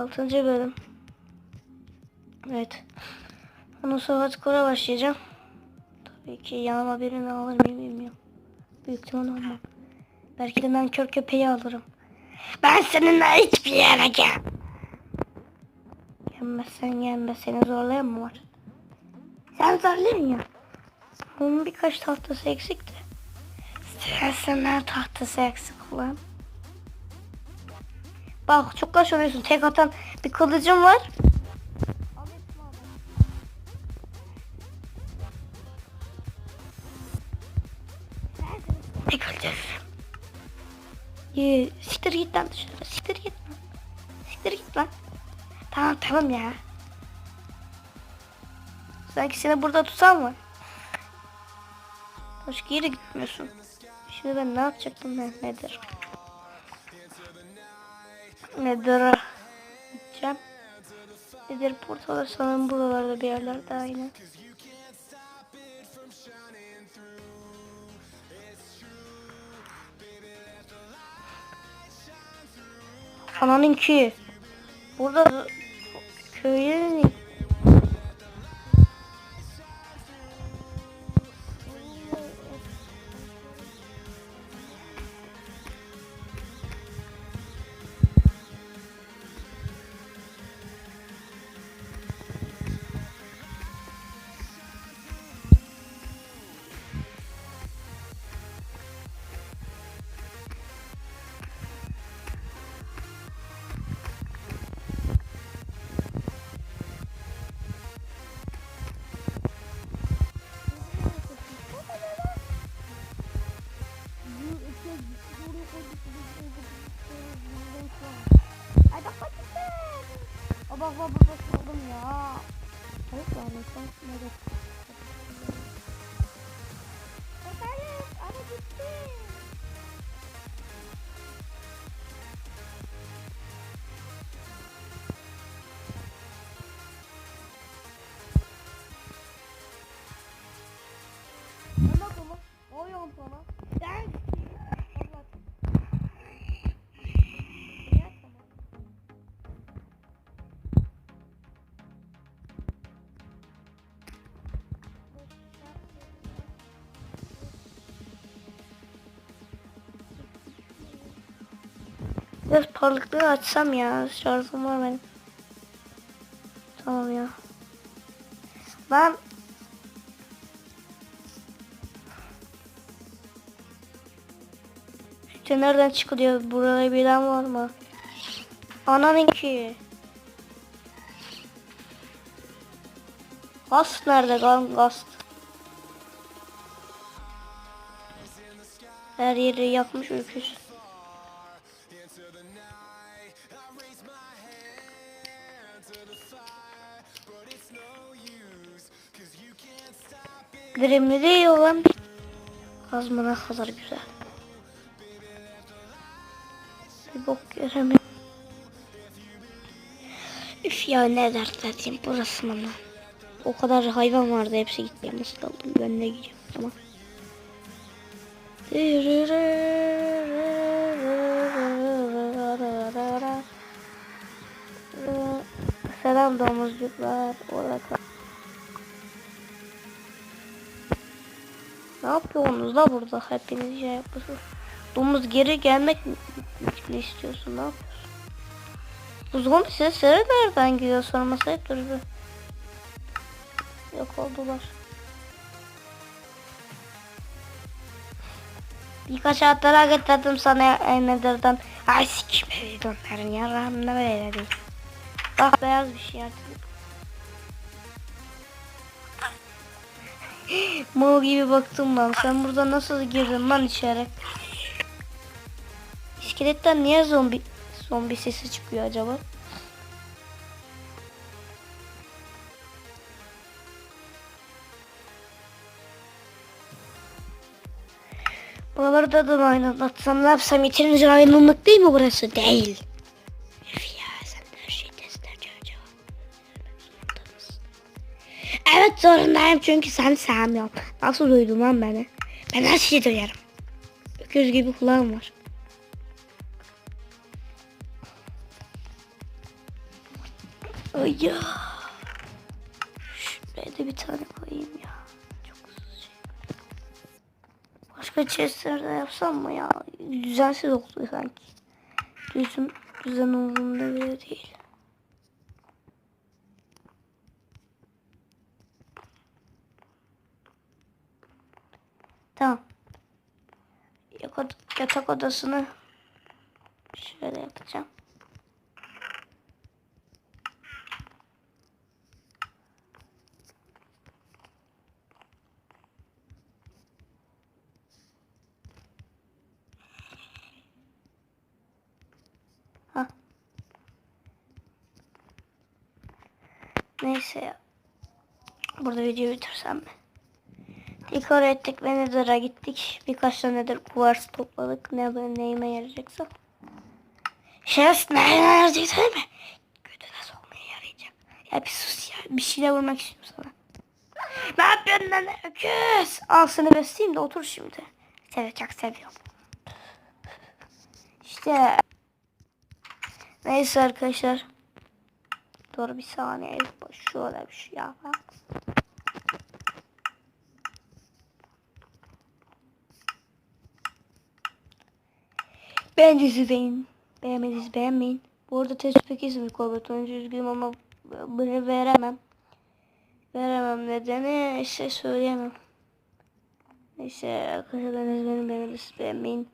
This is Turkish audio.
Altıncı bölüm. Evet. Ondan sonra hardcore'a başlayacağım. Tabii ki yanıma birini alır mıyım bilmiyorum. Büyük ihtimal almam. Belki de ben kör köpeği alırım. Ben seninle hiçbir yere gel. Gelmezsen gelme seni zorlayan mı var? Sen zorluyorsun ya. Onun birkaç tahtası eksikti. Sen senden tahtası eksik ulan. Bak çok kaç oluyorsun. Tek atan bir kılıcım var. Ne göreceğiz? Yee, siktir git lan dışarı. Siktir git lan. Siktir git lan. Tamam tamam ya. Sanki seni burada tutsam mı? Başka yere gitmiyorsun. Şimdi ben ne yapacaktım ben nedir? Nedir? Gideceğim. Nedir portalı sanırım buralarda bir yerlerde aynı. Ananın köyü. Burada köyün Evet yani sen ne Biraz parlaklığı açsam ya. Şarjım var benim. Tamam ya. Ben İşte nereden çıkıyor? Buraya bilen var mı? Ananın ki. Gast nerede lan gast? Her yeri yakmış öküz. Grimli değil olan. Kazmana kadar güzel. Bir bok göremiyorum. Üf ya ne dertledim burası bana. O kadar hayvan vardı hepsi gitti. Nasıl kaldım ben de gidiyorum tamam. Selam domuzcuklar. Orada. Ne yapıyorsunuz da burada? Hepiniz şey yapıyorsunuz. Domuz geri gelmek mi mi istiyorsun? Ne yapıyorsun? Bu zombi sesleri nereden geliyor sormasaydı dur. Yok oldular. Birkaç hatıra getirdim sana Eneder'den. Ay sikim onların yararına böyle değil. Bak beyaz bir şey gibi baktım lan. Sen burada nasıl girdin lan içeri? İskeletten niye zombi zombi sesi çıkıyor acaba? Buraları da da aydınlatsam ne yapsam yeterince aydınlık değil mi burası? Değil. Zorundayım çünkü sen sevmiyorum. Nasıl duydun lan beni? Ben her şeyi duyarım. Öküz gibi kulağım var. Ay ya. Şuraya da bir tane koyayım ya. Çok şey. Başka chestlerde yapsam mı ya? Düzensiz oldu sanki. Düzüm, düzen umurumda bile değil. Tamam. Yatak, yatak odasını şöyle yapacağım. Ha. Neyse ya. Burada videoyu bitirsem mi? Dekor ettik ve Nether'a gittik. Birkaç tane kuvars topladık. Ne neyime yarayacaksa. Şerefsiz neyime yarayacak mi? Götüne sokmaya yarayacak. Ya bir sus ya. Bir şeyle vurmak istiyorum sana. Ne yapıyorsun lan öküz? Al seni besleyeyim de otur şimdi. Seni çok seviyorum. İşte. Neyse arkadaşlar. Dur bir saniye. Şöyle bir şey yapalım. Bence izleyin. Beğenmediniz beğenmeyin. Bu arada tespih ismi Corbett oyuncu üzgünüm ama bunu veremem. Veremem nedeni işte söyleyemem. Neyse arkadaşlar ben beğenmediniz beğenmeyin.